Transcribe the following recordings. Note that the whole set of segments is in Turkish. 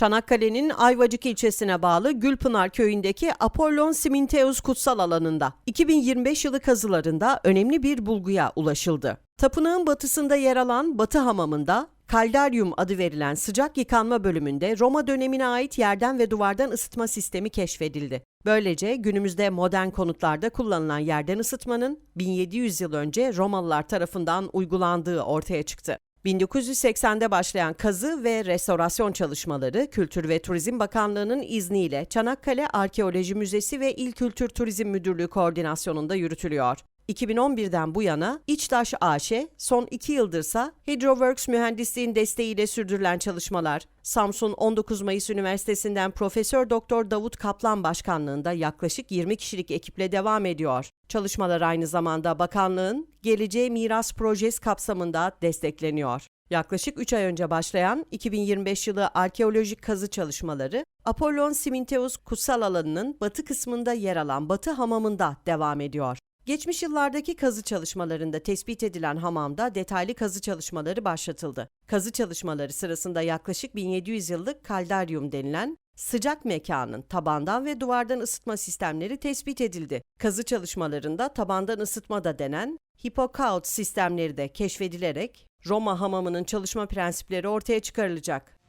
Çanakkale'nin Ayvacık ilçesine bağlı Gülpınar köyündeki Apollon Siminteus kutsal alanında 2025 yılı kazılarında önemli bir bulguya ulaşıldı. Tapınağın batısında yer alan Batı Hamamı'nda Kaldaryum adı verilen sıcak yıkanma bölümünde Roma dönemine ait yerden ve duvardan ısıtma sistemi keşfedildi. Böylece günümüzde modern konutlarda kullanılan yerden ısıtmanın 1700 yıl önce Romalılar tarafından uygulandığı ortaya çıktı. 1980'de başlayan kazı ve restorasyon çalışmaları Kültür ve Turizm Bakanlığı'nın izniyle Çanakkale Arkeoloji Müzesi ve İl Kültür Turizm Müdürlüğü koordinasyonunda yürütülüyor. 2011'den bu yana İçtaş AŞ, son iki yıldırsa Hydroworks mühendisliğin desteğiyle sürdürülen çalışmalar, Samsun 19 Mayıs Üniversitesi'nden Profesör Doktor Davut Kaplan başkanlığında yaklaşık 20 kişilik ekiple devam ediyor. Çalışmalar aynı zamanda bakanlığın Geleceğe Miras Projesi kapsamında destekleniyor. Yaklaşık 3 ay önce başlayan 2025 yılı arkeolojik kazı çalışmaları, Apollon Siminteus kutsal alanının batı kısmında yer alan Batı Hamamı'nda devam ediyor. Geçmiş yıllardaki kazı çalışmalarında tespit edilen hamamda detaylı kazı çalışmaları başlatıldı. Kazı çalışmaları sırasında yaklaşık 1700 yıllık kaldaryum denilen sıcak mekanın tabandan ve duvardan ısıtma sistemleri tespit edildi. Kazı çalışmalarında tabandan ısıtma da denen hipokaut sistemleri de keşfedilerek Roma hamamının çalışma prensipleri ortaya çıkarılacak.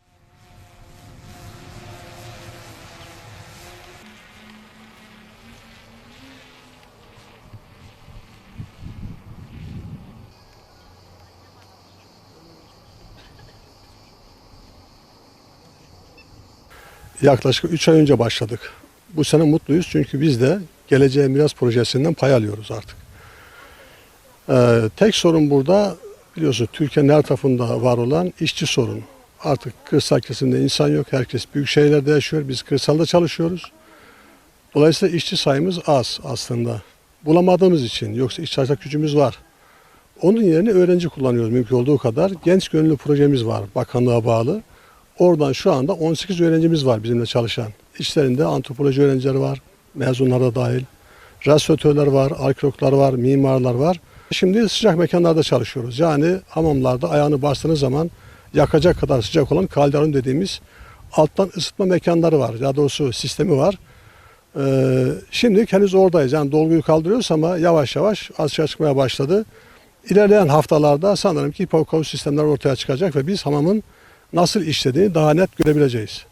Yaklaşık 3 ay önce başladık. Bu sene mutluyuz çünkü biz de Geleceğe Miras Projesi'nden pay alıyoruz artık. Ee, tek sorun burada biliyorsun Türkiye'nin her tarafında var olan işçi sorunu. Artık kırsal kesimde insan yok. Herkes büyük şehirlerde yaşıyor. Biz kırsalda çalışıyoruz. Dolayısıyla işçi sayımız az aslında. Bulamadığımız için. Yoksa iş çalışacak gücümüz var. Onun yerine öğrenci kullanıyoruz mümkün olduğu kadar. Genç gönüllü projemiz var bakanlığa bağlı. Oradan şu anda 18 öğrencimiz var bizimle çalışan. İşlerinde antropoloji öğrencileri var, mezunlar da dahil. Restauratörler var, arkeologlar var, mimarlar var. Şimdi sıcak mekanlarda çalışıyoruz. Yani hamamlarda ayağını bastığınız zaman yakacak kadar sıcak olan kalderon dediğimiz alttan ısıtma mekanları var. Daha doğrusu sistemi var. Ee, şimdi henüz oradayız. Yani dolguyu kaldırıyoruz ama yavaş yavaş açığa çıkmaya başladı. İlerleyen haftalarda sanırım ki hipokaus sistemler ortaya çıkacak ve biz hamamın nasıl işlediğini daha net görebileceğiz.